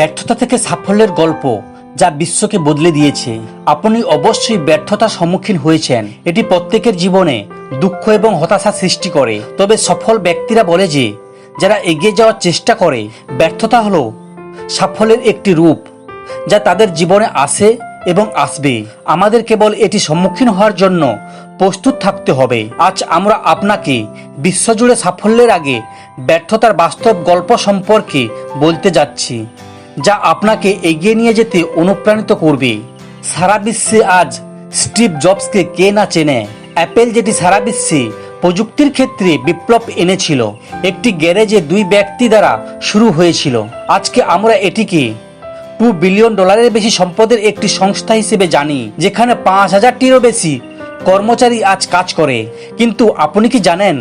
ব্যর্থতা থেকে সাফল্যের গল্প যা বিশ্বকে বদলে দিয়েছে। আপনি অবশ্যই ব্যর্থতার সম্মুখীন হয়েছেন। এটি প্রত্যেকের জীবনে দুঃখ এবং হতাশা সৃষ্টি করে। তবে সফল ব্যক্তিরা বলে যে, যারা এগিয়ে যাওয়ার চেষ্টা করে, ব্যর্থতা হলো সাফল্যের একটি রূপ যা তাদের জীবনে আসে এবং আসবে। আমাদের কেবল এটি সম্মুখীন হওয়ার জন্য প্রস্তুত থাকতে হবে। আজ আমরা আপনাকে বিশ্বজুড়ে সাফল্যের আগে ব্যর্থতার বাস্তব গল্প সম্পর্কে বলতে যাচ্ছি। যা আপনাকে এগিয়ে নিয়ে যেতে অনুপ্রাণিত করবে। সারা বিশ্বে আজ স্টিভ জবসকে কে না চেনে? অ্যাপেল যেটি সারা বিশ্বে প্রযুক্তির ক্ষেত্রে বিপ্লব এনেছিল, একটি গ্যারেজে দুই ব্যক্তি দ্বারা শুরু হয়েছিল। আজকে আমরা এটিকে টু বিলিয়ন ডলারের বেশি সম্পদের একটি সংস্থা হিসেবে জানি, যেখানে পাঁচ হাজারটিরও বেশি কর্মচারী আজ কাজ করে। কিন্তু আপনি কি জানেন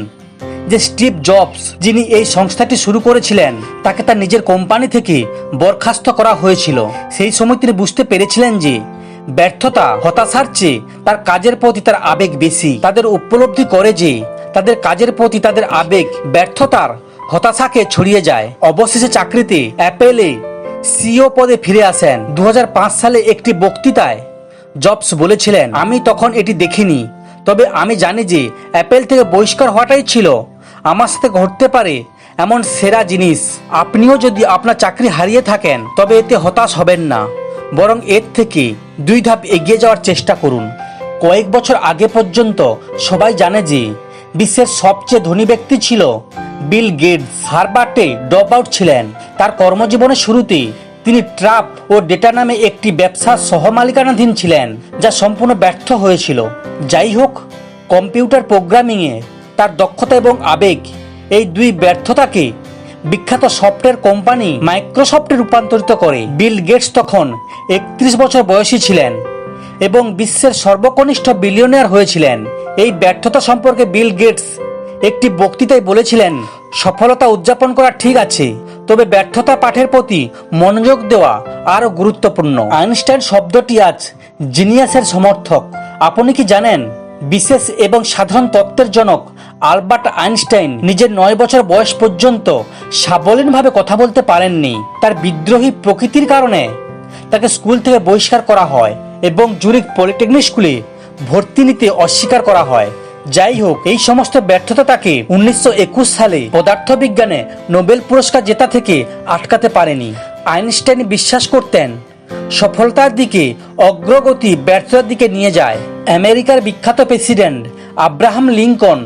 যে স্টিভ জবস, যিনি এই সংস্থাটি শুরু করেছিলেন, তাকে তার নিজের কোম্পানি থেকে বরখাস্ত করা হয়েছিল। সেই সময় তিনি বুঝতে পেরেছিলেন যে, ব্যর্থতা, হতাশার চেয়ে তার কাজের প্রতি তার আবেগ বেশি। তাদের উপলব্ধি করে যে, তাদের কাজের প্রতি তাদের আবেগ, ব্যর্থতার হতাশাকে ছড়িয়ে যায়। অবশেষে চাকরিতে অ্যাপেলে সিও পদে ফিরে আসেন। দু হাজার পাঁচ সালে একটি বক্তৃতায় জবস বলেছিলেন, আমি তখন এটি দেখিনি। তবে আমি জানি যে, অ্যাপেল থেকে বহিষ্কার হওয়াটাই ছিল আমার সাথে ঘটতে পারে এমন সেরা জিনিস। আপনিও যদি আপনার চাকরি হারিয়ে থাকেন, তবে এতে হতাশ হবেন না। বরং এর থেকে দুই ধাপ এগিয়ে যাওয়ার চেষ্টা করুন। কয়েক বছর আগে পর্যন্ত সবাই জানে যে বিশ্বের সবচেয়ে ধনী ব্যক্তি ছিল বিল গেটস। হারবার্টে ড্রপ আউট ছিলেন। তার কর্মজীবনের শুরুতে তিনি ট্রাপ ও ডেটা নামে একটি ব্যবসার সহমালিকানাধীন ছিলেন, যা সম্পূর্ণ ব্যর্থ হয়েছিল। যাই হোক, কম্পিউটার প্রোগ্রামিংয়ে তার দক্ষতা এবং আবেগ। এই দুই ব্যর্থতাকে বিখ্যাত সফটওয়্যার কোম্পানি মাইক্রোসফটে রূপান্তরিত করে। বিল গেটস তখন একত্রিশ বছর বয়সী ছিলেন এবং বিশ্বের সর্বকনিষ্ঠ বিলিয়নিয়ার হয়েছিলেন। এই ব্যর্থতা সম্পর্কে বিল গেটস একটি বক্তৃতায় বলেছিলেন, সফলতা উদযাপন করা ঠিক আছে, তবে ব্যর্থতা পাঠের প্রতি মনোযোগ দেওয়া আরও গুরুত্বপূর্ণ। আইনস্টাইন শব্দটি আজ জিনিয়াসের সমর্থক। আপনি কি জানেন, বিশেষ এবং সাধারণ তত্ত্বের জনক আলবার্ট আইনস্টাইন নিজের নয় বছর বয়স পর্যন্ত সাবলীনভাবে কথা বলতে পারেননি। তার বিদ্রোহী প্রকৃতির কারণে তাকে স্কুল থেকে বহিষ্কার করা হয় এবং জুরিক পলিটেকনিক স্কুলে ভর্তি নিতে অস্বীকার করা হয়। যাই হোক, এই সমস্ত ব্যর্থতা তাকে উনিশশো একুশ সালে পদার্থবিজ্ঞানে নোবেল পুরস্কার জেতা থেকে আটকাতে পারেনি। আইনস্টাইন বিশ্বাস করতেন, সফলতার দিকে অগ্রগতি ব্যর্থতার দিকে নিয়ে যায়। আমেরিকার বিখ্যাত প্রেসিডেন্ট আব্রাহাম লিঙ্কন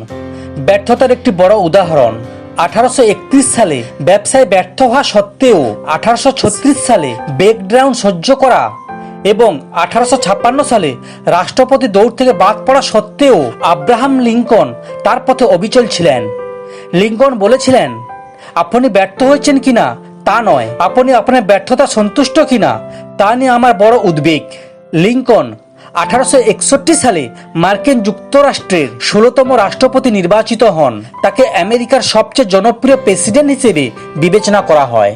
ব্যর্থতার একটি বড় উদাহরণ। আঠারোশো একত্রিশ সালে ব্যবসায় ব্যর্থ হওয়া সত্ত্বেও আঠারোশো ছত্রিশ সালে ব্রেকডাউন সহ্য করা এবং আঠারোশো ছাপ্পান্ন সালে রাষ্ট্রপতি দৌড় থেকে বাদ পড়া সত্ত্বেও আব্রাহাম লিঙ্কন তার পথে অবিচল ছিলেন। লিঙ্কন বলেছিলেন, আপনি ব্যর্থ হয়েছেন কিনা তা নয়। আপনি আপনার ব্যর্থতা সন্তুষ্ট কিনা তা নিয়ে আমার বড় উদ্বেগ। লিঙ্কন আঠারোশো একষট্টি সালে মার্কিন যুক্তরাষ্ট্রের ষোলতম রাষ্ট্রপতি নির্বাচিত হন। তাকে আমেরিকার সবচেয়ে জনপ্রিয় প্রেসিডেন্ট হিসেবে বিবেচনা করা হয়।